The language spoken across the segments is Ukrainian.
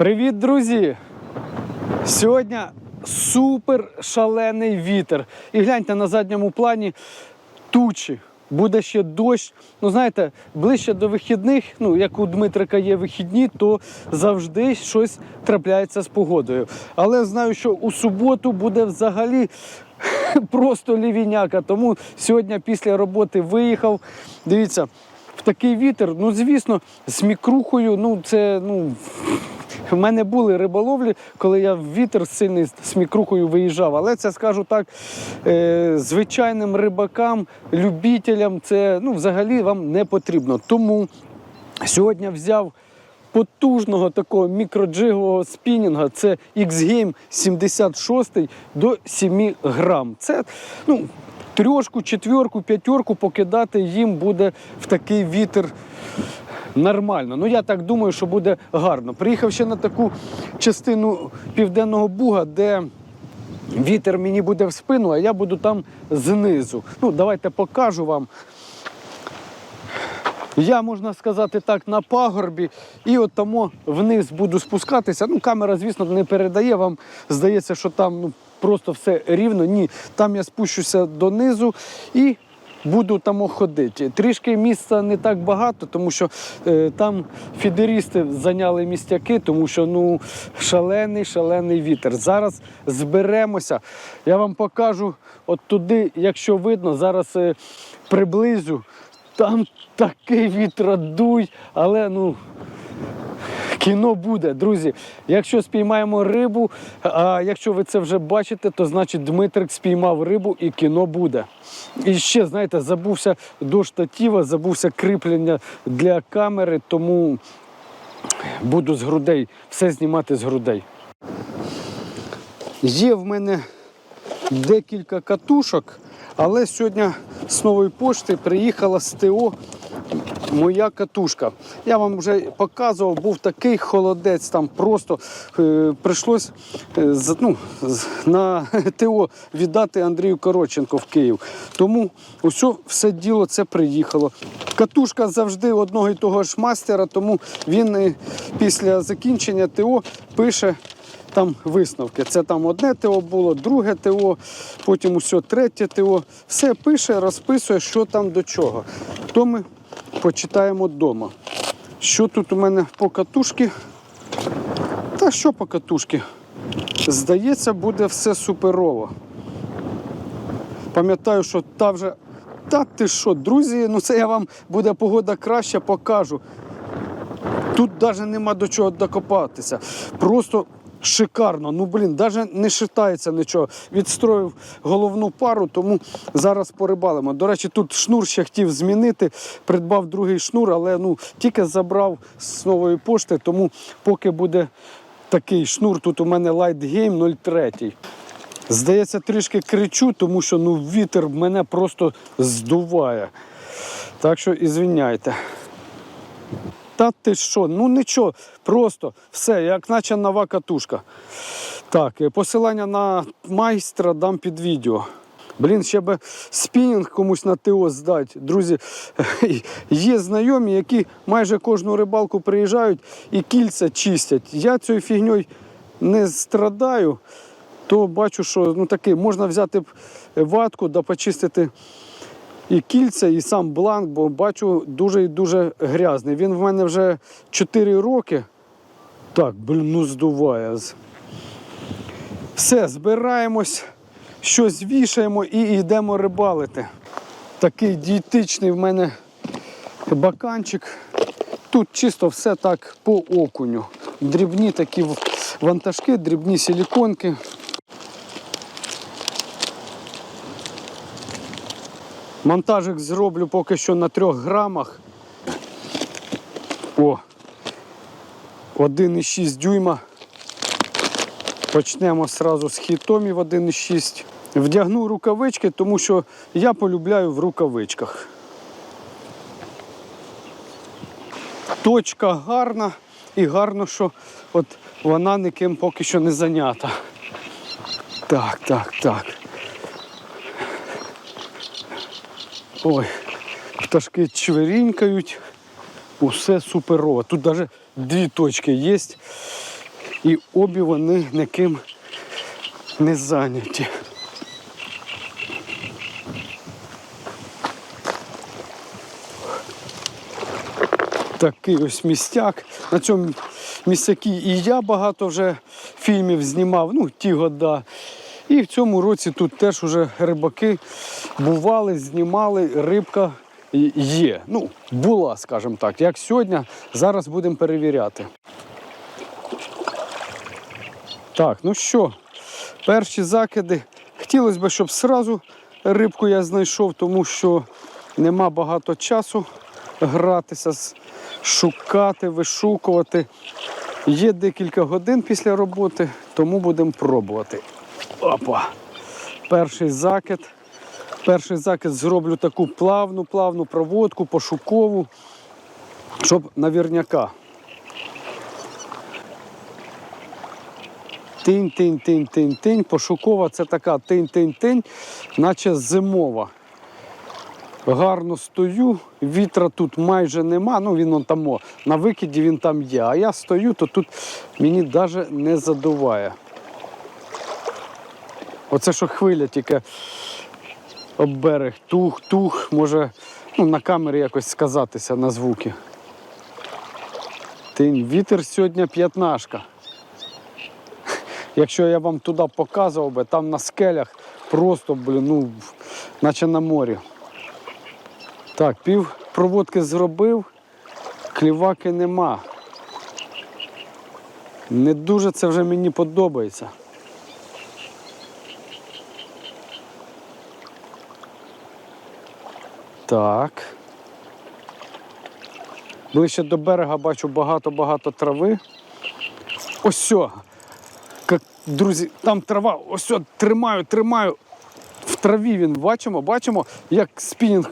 Привіт, друзі! Сьогодні супер шалений вітер. І гляньте на задньому плані тучі. Буде ще дощ. Ну, знаєте, ближче до вихідних, ну як у Дмитрика є вихідні, то завжди щось трапляється з погодою. Але знаю, що у суботу буде взагалі просто лівіняка. Тому сьогодні після роботи виїхав. Дивіться, в такий вітер, ну звісно, з мікрухою, ну це ну. В мене були риболовлі, коли я в вітер сильний з мікрухою виїжджав. Але це скажу так, е, звичайним рибакам, любителям це ну, взагалі вам не потрібно. Тому сьогодні взяв потужного такого мікроджигового спінінга. Це X-Game 76 до 7 грам. Це ну, трьошку, четверку, п'ятерку покидати їм буде в такий вітер нормально. Ну я так думаю, що буде гарно. Приїхав ще на таку частину південного буга, де вітер мені буде в спину, а я буду там знизу. Ну, давайте покажу вам. Я, можна сказати так, на пагорбі, і от тому вниз буду спускатися. Ну, камера, звісно, не передає. Вам здається, що там ну, просто все рівно. Ні, там я спущуся донизу і буду там ходити. Трішки місця не так багато, тому що е, там фідерісти зайняли містяки, тому що ну шалений, шалений вітер. Зараз зберемося. Я вам покажу от туди, якщо видно, зараз е, приблизю. Там такий вітрадуй, але ну. Кіно буде, друзі. Якщо спіймаємо рибу, а якщо ви це вже бачите, то значить Дмитрик спіймав рибу і кіно буде. І ще, знаєте, забувся до штатива, забувся кріплення для камери, тому буду з грудей, все знімати з грудей. Є в мене декілька катушок, але сьогодні з нової пошти приїхала з ТО моя катушка. Я вам вже показував, був такий холодець, там просто е, прийшлось е, ну, на ТО віддати Андрію Коротченко в Київ. Тому усе, все діло це приїхало. Катушка завжди одного і того ж мастера, тому він е, після закінчення ТО пише. Там висновки. Це там одне ТО було, друге ТО, потім усе третє ТО. Все пише, розписує, що там до чого. То ми почитаємо вдома. Що тут у мене по катушки? Та що по катушки? Здається, буде все суперово. Пам'ятаю, що та вже. Та ти що, друзі, ну це я вам буде погода краща, покажу. Тут навіть нема до чого докопатися. Просто шикарно. Ну, блін, навіть не шитається нічого. Відстроїв головну пару, тому зараз порибалимо. До речі, тут шнур ще хотів змінити. Придбав другий шнур, але ну, тільки забрав з нової пошти, тому поки буде такий шнур, тут у мене Light Game 03. Здається, трішки кричу, тому що ну, вітер мене просто здуває. Так що ізвиняйте. Та ти що? Ну нічого, просто все, як наче нова катушка. Так, е, посилання на майстра дам під відео. Блін, ще би спінінг комусь на ТО здати. Друзі, є знайомі, які майже кожну рибалку приїжджають і кільця чистять. Я цією фігньою не страдаю, то бачу, що ну, таки, можна взяти ватку да почистити і кільця, і сам бланк, бо бачу дуже і дуже грязний. Він в мене вже 4 роки. Так, блін, ну здуває. Все, збираємось, щось вішаємо і йдемо рибалити. Такий дієтичний в мене баканчик. Тут чисто все так по окуню. Дрібні такі вантажки, дрібні силіконки. Монтажик зроблю поки що на трьох грамах. О! 1,6 дюйма. Почнемо одразу з хітомів 1,6. Вдягну рукавички, тому що я полюбляю в рукавичках. Точка гарна і гарно, що от вона ніким поки що не зайнята. Так, так, так. Ой, пташки чверінькають. Усе суперово. Тут навіть дві точки є. і обі вони ніким не зайняті. Такий ось містяк. На цьому містякі і я багато вже фільмів знімав, ну, ті года. І в цьому році тут теж вже рибаки бували, знімали, рибка є. Ну, була, скажімо так. Як сьогодні, зараз будемо перевіряти. Так, ну що, перші закиди. Хотілося б, щоб зразу рибку я знайшов, тому що нема багато часу гратися, шукати, вишукувати. Є декілька годин після роботи, тому будемо пробувати. Опа! Перший закид. Перший закид зроблю таку плавну, плавну проводку, пошукову, щоб навірняка. Тинь, тинь, тинь, тинь, тинь. Пошукова це така тинь, тинь, тинь, наче зимова. Гарно стою, вітра тут майже нема. Ну він он там о, на викиді він там є. А я стою, то тут мені навіть не задуває. Оце що хвиля тільки об берег. Тух, тух, може ну, на камері якось сказатися на звуки. Тинь, вітер сьогодні п'ятнашка. Якщо я вам туди показував би, там на скелях просто, блін, ну, наче на морі. Так, пів проводки зробив, кліваки нема. Не дуже це вже мені подобається. Так. Ближче до берега бачу багато-багато трави. Ось. Як, друзі, там трава, ось тримаю, тримаю. В траві він бачимо, бачимо, як спінінг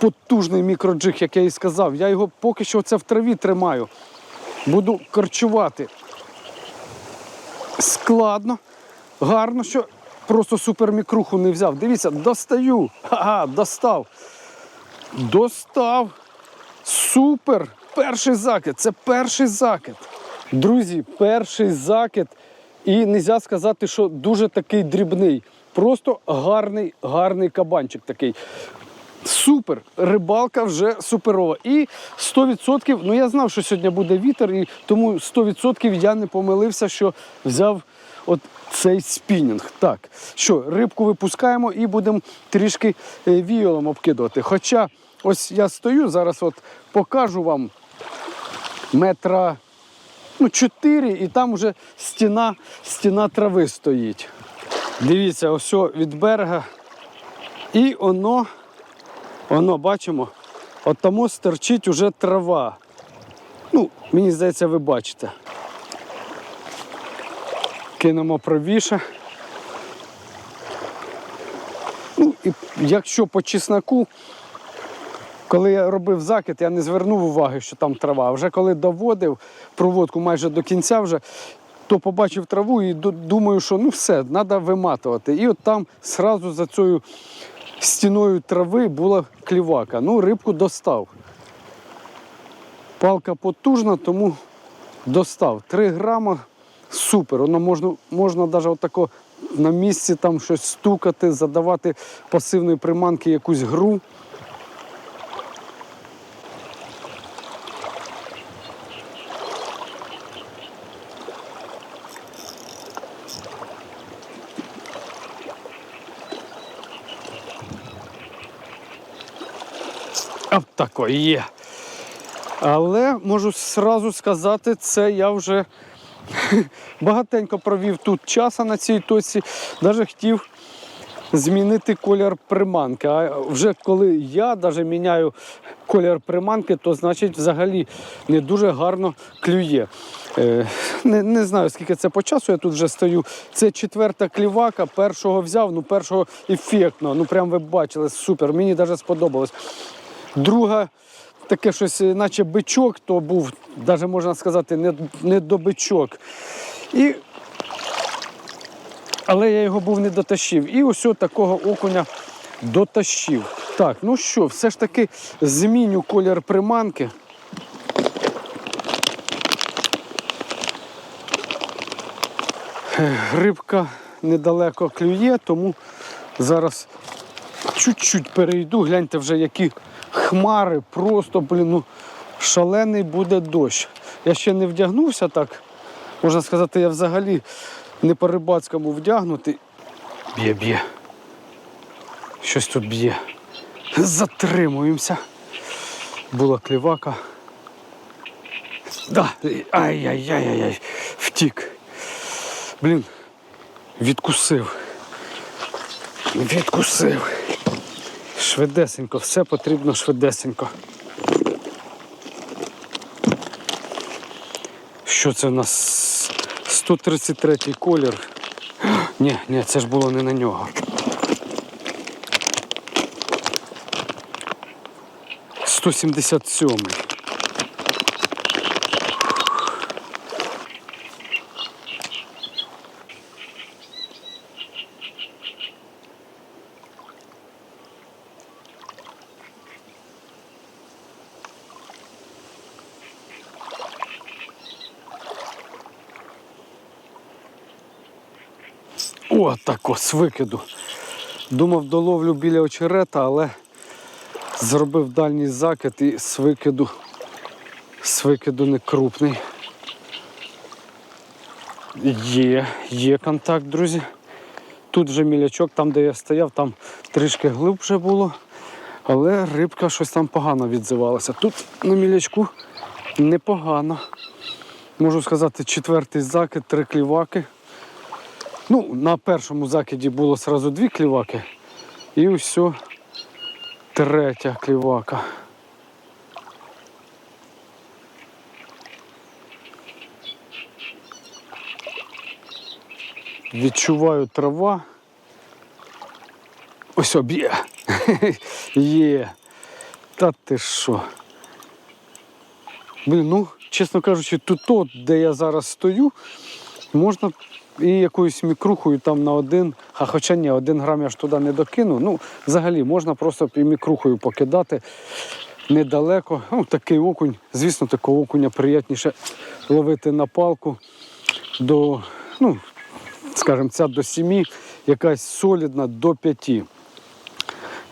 потужний мікроджиг, як я і сказав. Я його поки що це в траві тримаю. Буду корчувати. Складно, гарно, що просто супермікруху не взяв. Дивіться, достаю. Ага, достав. Достав. Супер! Перший закид. Це перший закид. Друзі, перший закид. І не можна сказати, що дуже такий дрібний. Просто гарний, гарний кабанчик такий. Супер! Рибалка вже суперова. І 100%, ну я знав, що сьогодні буде вітер, і тому 100% я не помилився, що взяв от цей спінінг. Так, що, рибку випускаємо і будемо трішки е, віолом обкидувати. Хоча ось я стою, зараз от покажу вам метра ну, 4, і там вже стіна, стіна трави стоїть. Дивіться, ось від берега. І воно, воно, бачимо, от тому стерчить уже трава. Ну, мені здається, ви бачите. Кинемо правіше. Ну, і якщо по чесноку, коли я робив закид, я не звернув уваги, що там трава. Вже коли доводив проводку майже до кінця, вже, то побачив траву і думаю, що ну все, треба виматувати. І от там зразу за цією стіною трави була клівака. Ну, рибку достав. Палка потужна, тому достав. 3 грама супер. Воно можна, можна навіть отако на місці там щось стукати, задавати пасивної приманки якусь гру. Тако є. Але можу сразу сказати, це я вже багатенько провів тут часу на цій точці. Навіть хотів змінити колір приманки. А вже коли я навіть міняю колір приманки, то значить взагалі не дуже гарно клює. Е, не, не знаю, скільки це по часу, я тут вже стою. Це четверта клівака, першого взяв, ну першого ефектно. Ну прям ви бачили, супер. Мені навіть сподобалось. Друга таке щось, е, наче бичок, то був, навіть можна сказати, не, не до бичок. І... Але я його був не дотащив. І ось такого окуня дотащив. Так, ну що, все ж таки зміню колір приманки. Рибка недалеко клює, тому зараз чуть-чуть перейду. Гляньте вже які хмари, просто, блін, ну, шалений буде дощ. Я ще не вдягнувся так. Можна сказати, я взагалі не по рибацькому вдягнутий. Б'є, б'є. Щось тут б'є. Затримуємося. Була клівака. Да. Ай-яй-яй-яй. Втік. Блін. Відкусив. Відкусив. Швидесенько, все потрібно швидесенько. Що це у нас? 133 колір. Ні, ні, це ж було не на нього. 177. О, так ось викиду. Думав, доловлю біля очерета, але зробив дальній закид і з викиду, з викиду не крупний. Є, є контакт, друзі. Тут вже мілячок, там де я стояв, там трішки глибше було, але рибка щось там погано відзивалася. Тут на мілячку непогано. Можу сказати, четвертий закид, три кліваки. Ну, на першому закиді було одразу дві кліваки. І ось третя клівака. Відчуваю трава. Ось об'є. Є. Та ти що? Блін, ну, чесно кажучи, тут, де я зараз стою, можна і якоюсь мікрухою там на один, а хоча ні, один грам я ж туди не докину. Ну, взагалі можна просто і мікрухою покидати недалеко. Ну, такий окунь, звісно, такого окуня приємніше ловити на палку до, ну, скажімо, ця до 7, якась солідна до 5.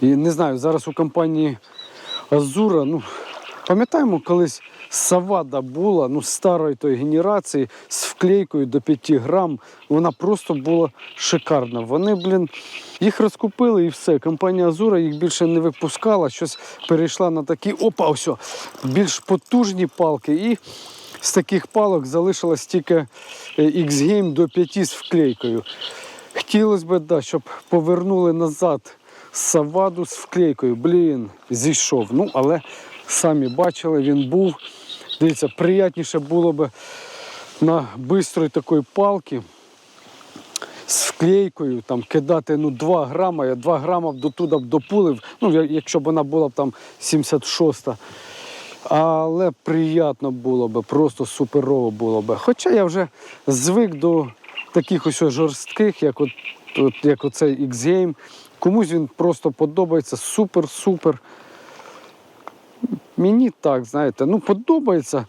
І не знаю, зараз у компанії Азура, ну, пам'ятаємо, колись Савада була ну, старої тої генерації з вклейкою до 5 грам. Вона просто була шикарна. Вони, блін, їх розкупили і все. Компанія Азура їх більше не випускала, щось перейшла на такі опа, ось, більш потужні палки. І з таких палок залишилось тільки е, X-Game до 5 з вклейкою. Хотілося б, да, щоб повернули назад Саваду з вклейкою. Блін, зійшов. Ну, але самі бачили, він був. Дивіться, приятніше було б на бистрої такої палки з вклейкою там кидати ну, 2 грама, я 2 грама б дотуда б допулив, ну, якщо б вона була б там 76 але приємно було б, просто суперово було б. Хоча я вже звик до таких ось жорстких, як от, от, як оцей X-Game. Комусь він просто подобається супер-супер. Мені так, знаєте, ну подобається.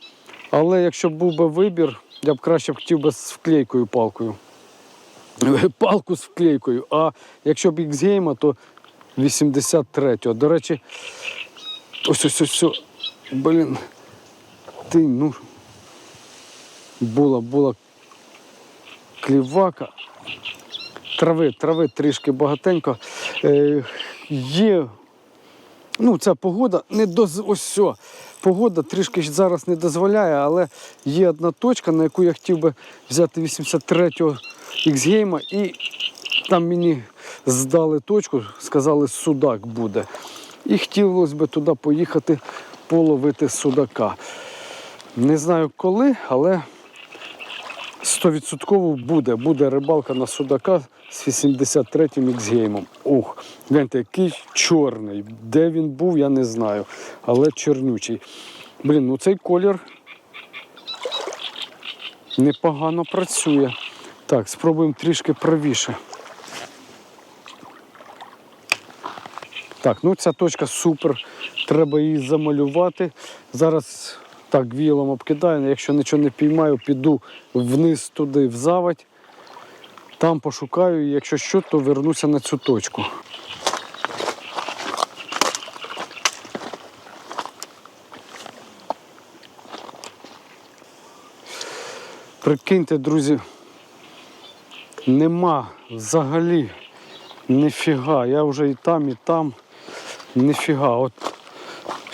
Але якщо був би вибір, я б краще б хотів би з вклейкою палкою. Палку з вклейкою. А якщо б X-Game, то 83-го. До речі, ось ось ось. ось. Блін. Ти, ну. Була, була клівака. Трави, трави трішки багатенько. Е, є Ну, ця погода не доз... ось все. Погода трішки зараз не дозволяє, але є одна точка, на яку я хотів би взяти 83-го X-гейма, і там мені здали точку, сказали, судак буде. І хотілося б туди поїхати половити судака. Не знаю коли, але 100% буде. Буде рибалка на судака з 83-м X-геймом. Ух, гляньте, який чорний. Де він був, я не знаю. Але чорнючий. Блін, ну цей колір непогано працює. Так, спробуємо трішки правіше. Так, ну ця точка супер. Треба її замалювати. Зараз так вілом обкидаю. Якщо нічого не піймаю, піду вниз туди в заводь. Там пошукаю, і якщо що, то вернуся на цю точку. Прикиньте, друзі, нема взагалі ніфіга. Я вже і там, і там. Ніфіга. От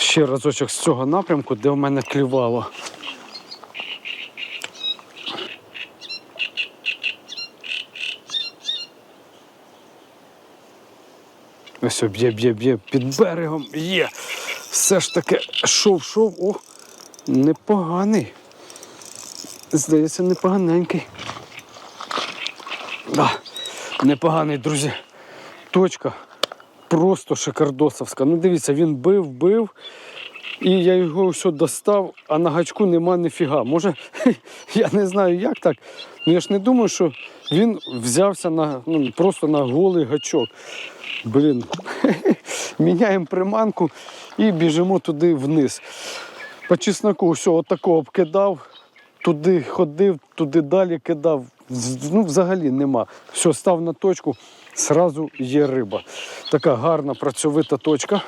ще разочок з цього напрямку, де в мене клювало. Ось б'є, б'є, б'є під берегом. Є. Все ж таки шов, шов. О, непоганий. Здається, непоганенький. Да, непоганий, друзі. Точка просто шикардосовська. Ну, дивіться, він бив, бив. І я його все достав, а на гачку нема ніфіга. Може, я не знаю, як так. Ну я ж не думаю, що він взявся на, ну, просто на голий гачок. Блін, міняємо приманку і біжимо туди вниз. По чесноку, все, отако обкидав, туди ходив, туди далі кидав. Ну, взагалі нема. Все, став на точку, зразу є риба. Така гарна працьовита точка.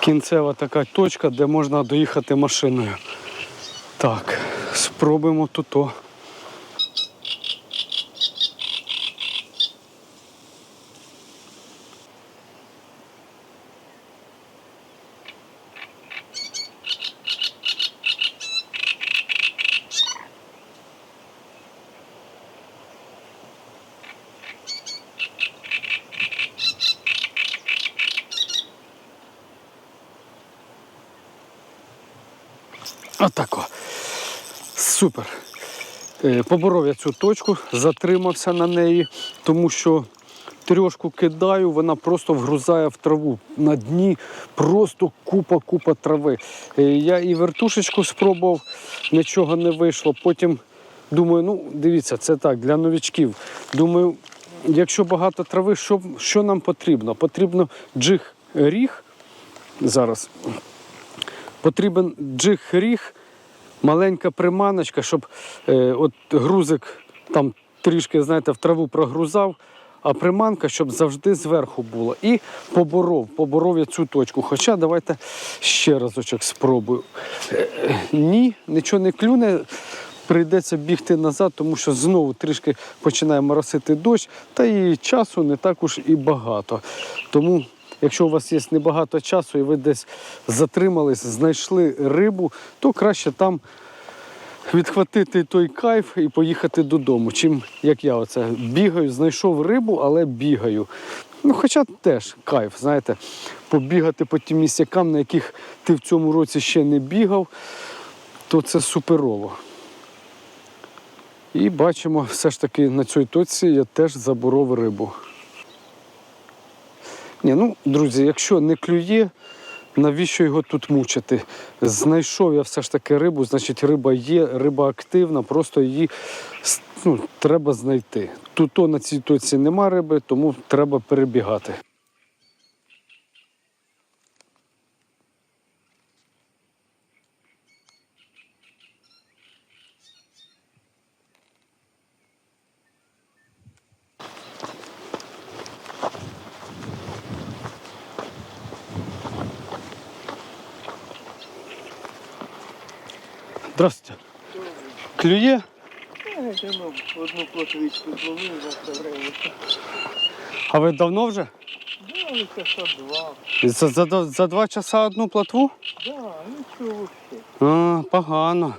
Кінцева така точка, де можна доїхати машиною. Так, спробуємо тут. Отако. Супер. Е, Поборов я цю точку, затримався на неї, тому що трьошку кидаю, вона просто вгрузає в траву. На дні просто купа-купа трави. Е, Я і вертушечку спробував, нічого не вийшло. Потім думаю, ну дивіться, це так, для новічків. Думаю, якщо багато трави, що, що нам потрібно? Потрібно джиг ріг зараз. Потрібен джиг-ріг, маленька приманочка, щоб е, от грузик там трішки, знаєте, в траву прогрузав, а приманка, щоб завжди зверху була. І поборов, поборов я цю точку. Хоча давайте ще разочок спробую. Е, ні, нічого не клюне. Прийдеться бігти назад, тому що знову трішки починає моросити дощ, та і часу не так уж і багато. Тому Якщо у вас є небагато часу і ви десь затримались, знайшли рибу, то краще там відхватити той кайф і поїхати додому. Чим як я оце бігаю, знайшов рибу, але бігаю. Ну, хоча теж кайф, знаєте, побігати по тим місцякам, на яких ти в цьому році ще не бігав, то це суперово. І бачимо, все ж таки на цій точці я теж заборов рибу. Ні, ну, друзі, якщо не клює, навіщо його тут мучити? Знайшов я все ж таки рибу, значить риба є, риба активна, просто її ну, треба знайти. Тут на цій точці нема риби, тому треба перебігати. Здравствуйте. Клює? Ну, одну плотвичку зловив за время. А ви давно вже? Да, це що два. За, за, за, два часа одну платву? Да, нічого ще. А, погано.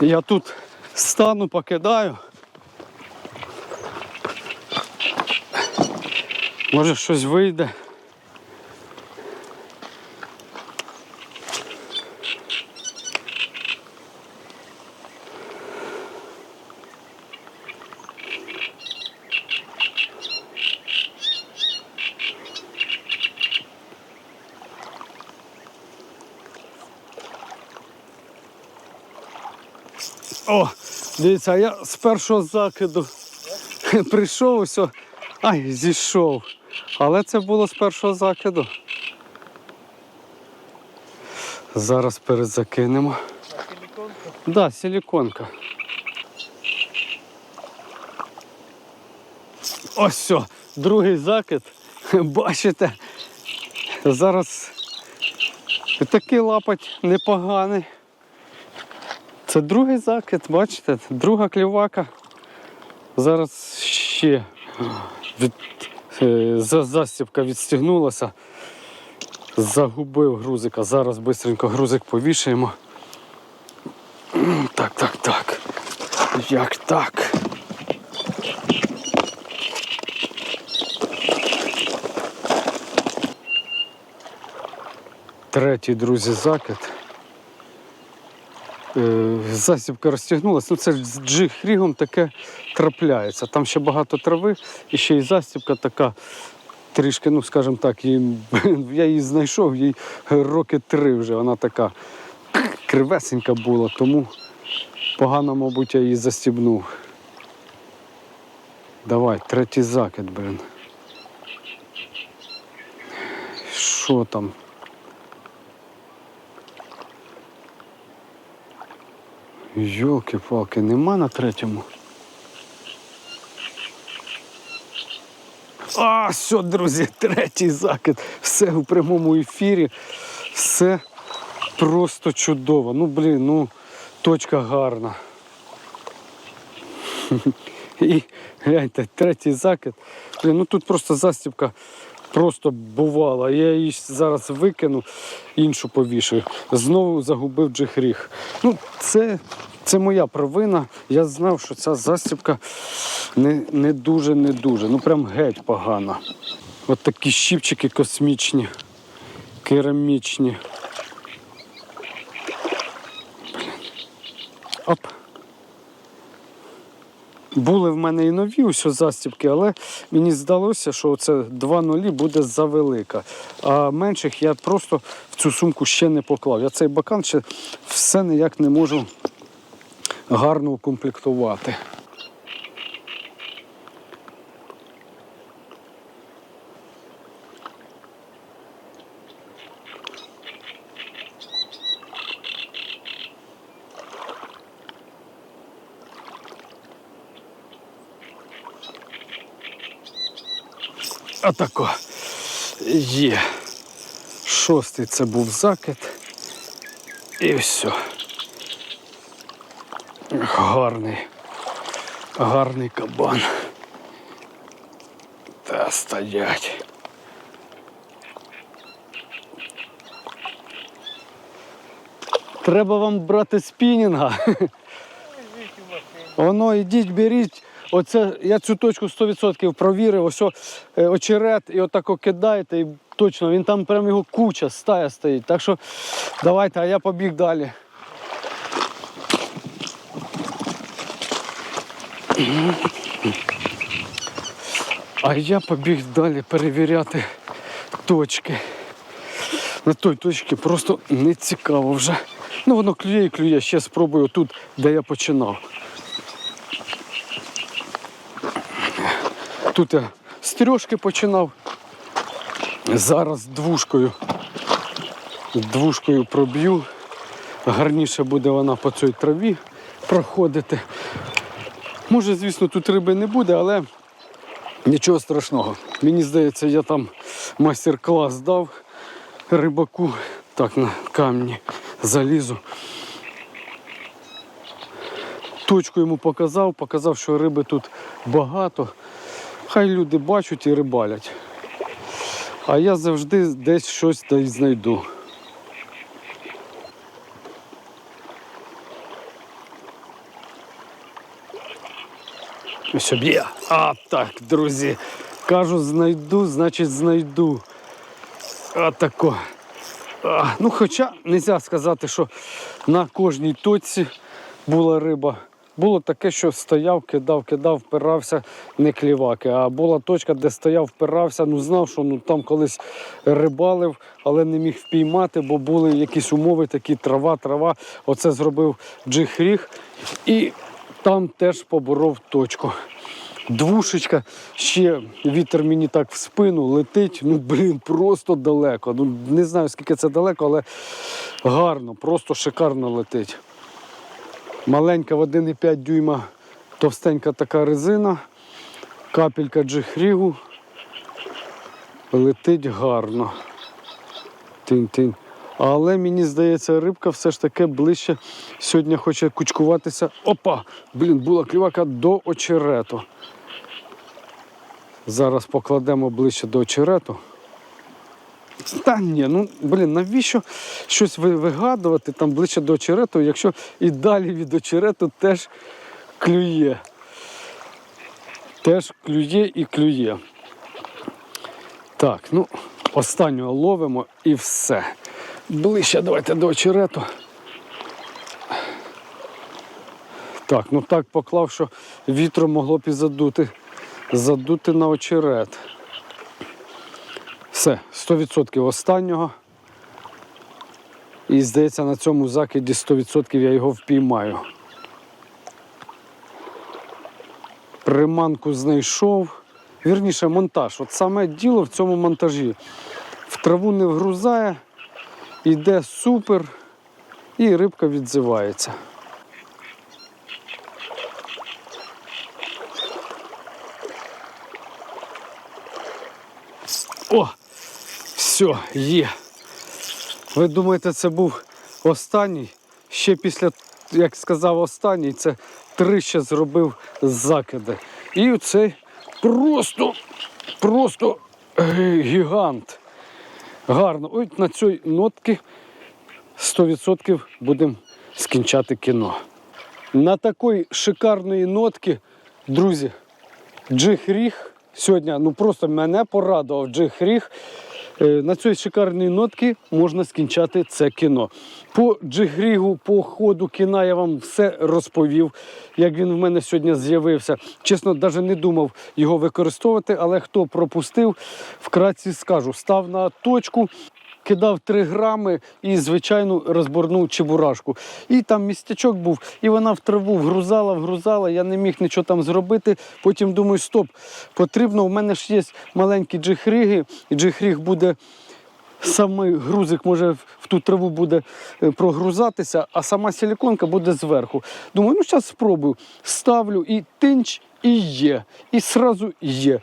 Я тут стану, покидаю. Може щось вийде. О, дивіться, а я з першого закиду прийшов, все, Ай, зійшов. Але це було з першого закиду. Зараз перезакинемо. А силіконка? Да, силіконка. Ось все, другий закид. Бачите, зараз такий лапать непоганий. Це другий закид, бачите, друга клівака. Зараз ще від, е, за- застібка відстігнулася. Загубив грузика. Зараз швидко грузик повішаємо. Так, так, так. Як так? Третій, друзі, закид. Е, Засібка розтягнулася. Ну, це з джиг-рігом таке трапляється. Там ще багато трави, і ще й засібка така. Трішки, ну скажімо так, їй, я її знайшов, їй роки три вже. Вона така кривесенька була, тому погано, мабуть, я її застібнув. Давай, третій закид, блин. Що там? Йолки-палки, нема на третьому. А, все, друзі, третій закид. Все у прямому ефірі. Все просто чудово. Ну, блін, ну, точка гарна. І гляньте, третій закид. Блін, ну тут просто застібка просто бувала. Я її зараз викину, іншу повішую. Знову загубив джихріг. Ну, це, це моя провина. Я знав, що ця застібка не, не дуже, не дуже. Ну прям геть погана. От такі щіпчики космічні, керамічні. Оп. Були в мене і нові усі застібки, але мені здалося, що це 2 нулі буде завелика. А менших я просто в цю сумку ще не поклав. Я цей бакан ще все ніяк не можу гарно укомплектувати. Отако. Є. Шостий це був закид. І все. Гарний. Гарний кабан. Та стоять. Треба вам брати спінінга. Воно ідіть, беріть. Оце я цю точку 100% провірив. Ось е, очерет і отако кидаєте, і точно він там прям його куча, стая стоїть. Так що давайте, а я побіг далі. А я побіг далі перевіряти точки. На той точці просто не цікаво вже. Ну воно клює і клює. Ще спробую тут, де я починав. Тут я з трьошки починав. Зараз двушкою. Двушкою проб'ю. Гарніше буде вона по цій траві проходити. Може, звісно, тут риби не буде, але нічого страшного. Мені здається, я там майстер-клас дав рибаку. Так, на камні залізу. Точку йому показав, показав, що риби тут багато. Хай люди бачать і рибалять. А я завжди десь щось та й знайду. Щоб є. А так, друзі. Кажу, знайду, значить знайду. А тако. А, ну, хоча не можна сказати, що на кожній точці була риба. Було таке, що стояв, кидав, кидав, впирався, не кліваки. А була точка, де стояв, впирався, ну знав, що ну, там колись рибалив, але не міг впіймати, бо були якісь умови, такі трава, трава. Оце зробив джиг-ріг і там теж поборов точку. Двушечка, ще вітер мені так в спину летить. Ну, блін, просто далеко. Ну, не знаю, скільки це далеко, але гарно, просто шикарно летить. Маленька в 1,5 дюйма, товстенька така резина, капелька джихрігу. Летить гарно. Тинь-тинь. Але мені здається, рибка все ж таки ближче сьогодні хоче кучкуватися. Опа! Блін, була клівака до очерету. Зараз покладемо ближче до очерету. Та ні, ну блін, навіщо щось вигадувати там ближче до очерету, якщо і далі від очерету теж клює. Теж клює і клює. Так, ну, останнього ловимо і все. Ближче давайте до очерету. Так, ну так поклав, що вітром могло б і задути, задути на очерет. Все, 100% останнього. І здається, на цьому закиді 100% я його впіймаю. Приманку знайшов. Вірніше, монтаж. От саме діло в цьому монтажі. В траву не вгрузає, йде супер, і рибка відзивається. О! Все, є. Ви думаєте, це був останній? Ще після, як сказав останній, це три ще зробив закиди. І оцей просто, просто е, гігант. Гарно. Ой, на цій нотці 100% будемо скінчати кіно. На такій шикарної нотці, друзі, Джих Ріг сьогодні ну просто мене порадував Джих Ріг. На цій шикарній нотці можна скінчати це кіно. По джигрігу, по ходу кіна я вам все розповів, як він в мене сьогодні з'явився. Чесно, навіть не думав його використовувати, але хто пропустив, вкратці скажу. Став на точку, кидав 3 грами і звичайну розборну чебурашку. І там містячок був, і вона в траву вгрузала, вгрузала, я не міг нічого там зробити. Потім думаю, стоп, потрібно, у мене ж є маленькі джихріги, і джихріг буде. Саме грузик може в- в ту траву буде е, прогрузатися, а сама силіконка буде зверху. Думаю, ну зараз спробую. Ставлю і тинч, і є. І сразу є.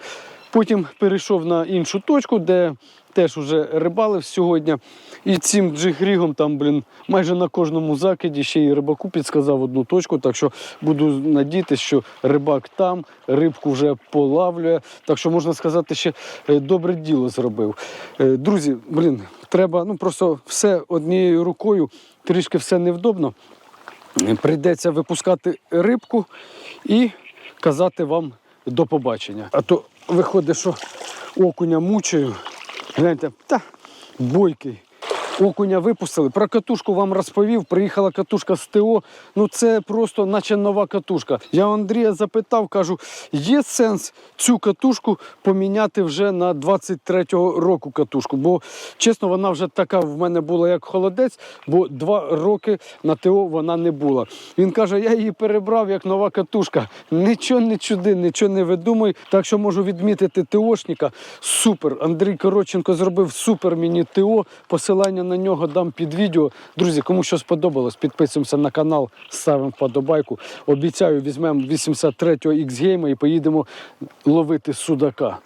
Потім перейшов на іншу точку, де теж вже рибалив сьогодні. І цим джигрігом там, блін, майже на кожному закиді ще й рибаку підсказав одну точку. Так що буду надіятися, що рибак там, рибку вже полавлює. Так що можна сказати, ще е, добре діло зробив. Е, Друзі, блін, треба ну просто все однією рукою, трішки все невдобно. Е, Прийдеться випускати рибку і казати вам до побачення. А то виходить, що окуня мучаю. Гляньте, та бойкий. Окуня випустили. Про катушку вам розповів. Приїхала катушка з ТО. Ну це просто наче нова катушка. Я Андрія запитав, кажу, є сенс цю катушку поміняти вже на 23-го року катушку. Бо чесно, вона вже така в мене була як холодець, бо два роки на ТО вона не була. Він каже, я її перебрав як нова катушка. Нічого не чуди, нічого не видумуй. Так що можу відмітити ТОшника. Супер. Андрій Коротченко зробив супер міні ТО. Посилання на нього дам під відео. Друзі, кому що сподобалось, підписуємося на канал, ставимо вподобайку. Обіцяю, візьмемо 83-го X-гейма і поїдемо ловити судака.